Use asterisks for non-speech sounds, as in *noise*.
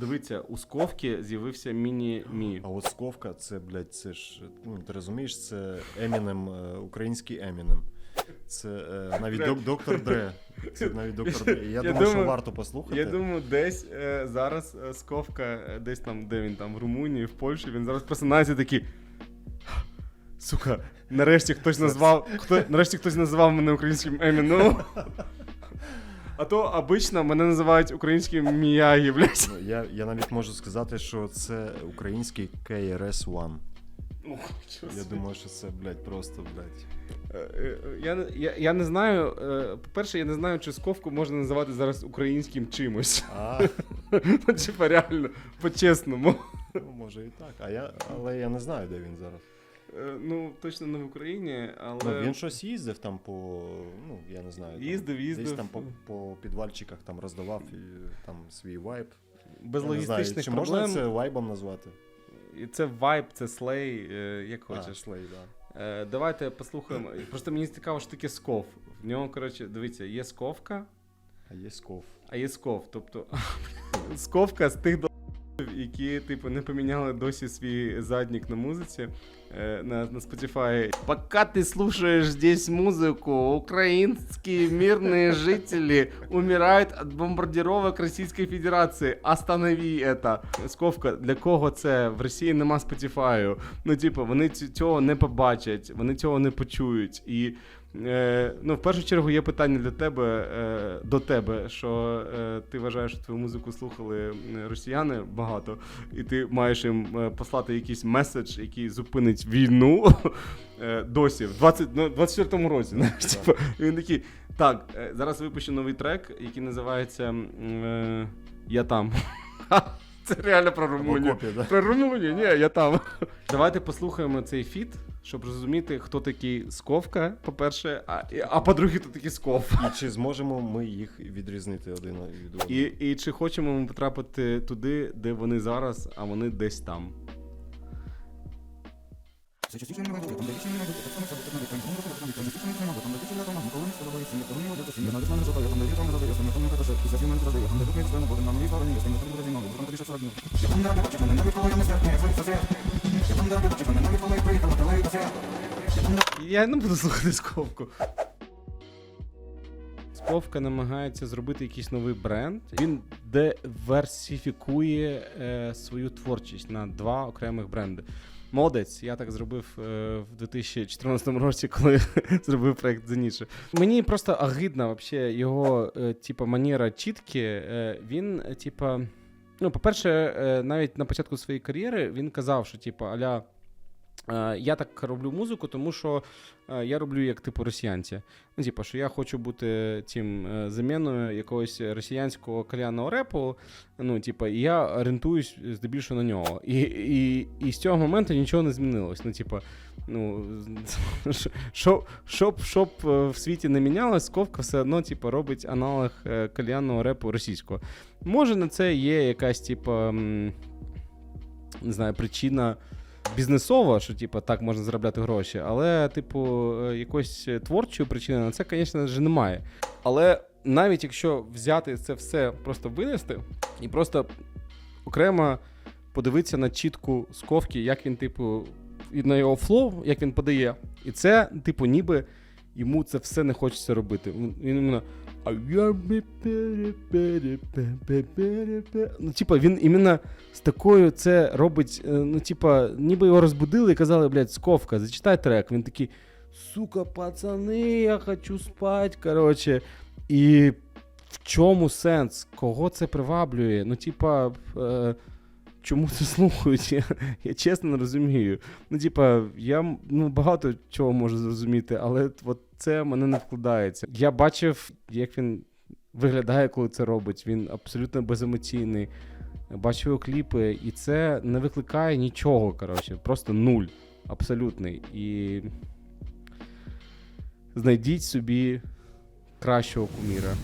Дивіться, у Сковки з'явився міні-мі. А от Сковка, це, блядь, це ж, ну ти розумієш, це Емінем, е, український Емінем. Це е, навіть док, доктор Дре. Це навіть доктор Дре. І Я, Я думаю, що думаю- варто послухати. Я думаю, десь е, зараз е, Сковка, е, десь там, де він там, в Румунії, в Польщі, він зараз просинається такий. Сука, нарешті хтось назвав. Хто, нарешті хтось назвав мене українським Еміном. *laughs* А то обично мене називають українським Міягі, блядь. Ну, я, я навіть можу сказати, що це український KRS-One. Ну, Я думаю, що це, блядь, просто, блядь. Е, е, Я, не- я, я не знаю. е, По-перше, я не знаю, чи Сковку можна називати зараз українським чимось. А, *laughs* Ну, Типа реально, по-чесному. ну, може і так. А я, але я не знаю, де він зараз. Е, Ну, точно не в Україні, але. Ну, він щось їздив там по. Ну, я не знаю. там, Їздив, їздив. Десь там по, по підвальчиках там роздавав і, там свій вайб. Без Я не знаю, чи проблем. можна це вайбом назвати? І це вайб, це слей, е, як А, хочеш. слей, да. Е, Давайте послухаємо. Просто мені цікаво, що таке сков. В нього, коротше, дивіться, є сковка, А є сков. а є сков. Тобто *laughs* сковка з тих долбів, які, типу, не поміняли досі свій заднік на музиці е, на, на Spotify. Пока ти слушаєш здесь музику, українські мирні *laughs* жителі умирають від бомбардировок Російської Федерації. Останови это. Сковка, для кого це? В Росії нема Spotify. Ну, типу, вони цього не побачать, вони цього не почують. І Е, ну, в першу чергу є питання для тебе е, до тебе, що е, ти вважаєш, що твою музику слухали росіяни багато, і ти маєш їм е, послати якийсь меседж, який зупинить війну *laughs* е, досі, в 20, ну, 24-му році. Типу, він такий. Так, е, зараз випущу новий трек, який називається Я там. *laughs* Це реально про Румунію. окопі, да? Про Румунію, ні, я там. Давайте послухаємо цей фіт, щоб розуміти, хто такий Сковка, по-перше, а, і- а по-друге, хто такий Сков. І чи зможемо ми їх відрізнити один від одного? І, і чи хочемо ми потрапити туди, де вони зараз, а вони десь там. Я не буду слухати Сковку. Сковка намагається зробити якийсь новий бренд. Він диверсифікує е, свою творчість на два окремих бренди. Молодець, я так зробив е, в 2014 році, коли *laughs* зробив проект Зеніше. Мені просто агидна вообще його, е, типа, манера чітки. Е, він, е, типа, ну, по-перше, е, навіть на початку своєї кар'єри він казав, що, типу, аля. Е, Я так роблю музику, тому що е, я роблю як типу росіянці. Ну, типу, що я хочу бути тим е, заміною якогось росіянського кальянного репу. Ну, типу, і я орієнтуюсь здебільшого на нього. І, і, і з цього моменту нічого не змінилось. Ну, типу, ну, щоб, щоб, щоб в світі не мінялось, Сковка все одно типу, робить аналог кальянного репу російського. Може, на це є якась, типу, не знаю, причина бізнесова, що типу, так можна заробляти гроші, але, типу, е, якоїсь творчої причини на це, звісно ж, немає. Але навіть якщо взяти це все, просто винести і просто окремо подивитися на чітку сковки, як він, типу, на його флоу, як він подає. І це, типу, ніби йому це все не хочеться робити. Він він Ну, типа, він іменно з такою це робить. е, Ну, типа, ніби його розбудили і казали, блядь, сковка, зачитай трек. Він такий, сука, пацани, я хочу спать. Коротше. І в чому сенс? Кого це приваблює? Ну, типа, е, чому це слухають? Я, я чесно не розумію. Ну, типа, я ну, багато чого можу зрозуміти, але от це мене не вкладається. Я бачив, як він виглядає, коли це робить. Він абсолютно беземоційний. Бачив його кліпи, і це не викликає нічого, коротше, просто нуль. Абсолютний. І знайдіть собі кращого куміра.